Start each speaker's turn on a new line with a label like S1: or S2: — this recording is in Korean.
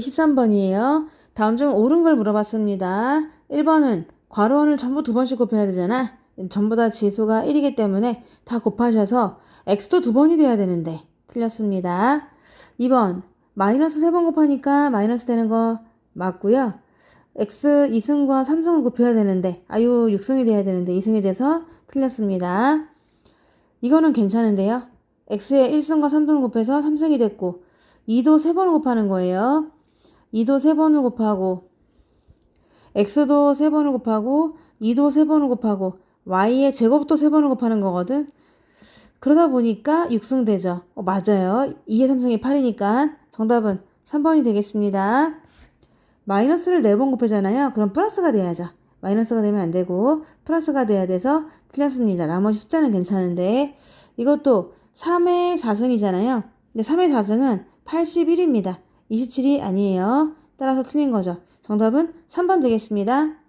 S1: 13번이에요. 다음 중 옳은 걸 물어봤습니다. 1번은 괄호원을 전부 두 번씩 곱해야 되잖아. 전부 다 지수가 1이기 때문에 다 곱하셔서 x도 두 번이 돼야 되는데 틀렸습니다. 2번 마이너스 세 번 곱하니까 마이너스 되는 거 맞고요. x 2승과 3승을 곱해야 되는데 아유 6승이 돼야 되는데 2승이 돼서 틀렸습니다. 이거는 괜찮은데요. x에 1승과 3승을 곱해서 3승이 됐고 2도 3번을 곱하는 거예요. 2도 3번을 곱하고 x도 3번을 곱하고 2도 3번을 곱하고 y의 제곱도 3번을 곱하는 거거든. 그러다 보니까 6승 되죠. 어, 맞아요. 2의 3승이 8이니까 정답은 3번이 되겠습니다. 마이너스를 4번 곱하잖아요. 그럼 플러스가 돼야죠. 마이너스가 되면 안 되고 플러스가 돼야 돼서 틀렸습니다. 나머지 숫자는 괜찮은데 이것도 3의 4승이잖아요. 근데 3의 4승은 81입니다. 27이 아니에요. 따라서 틀린 거죠. 정답은 3번 되겠습니다.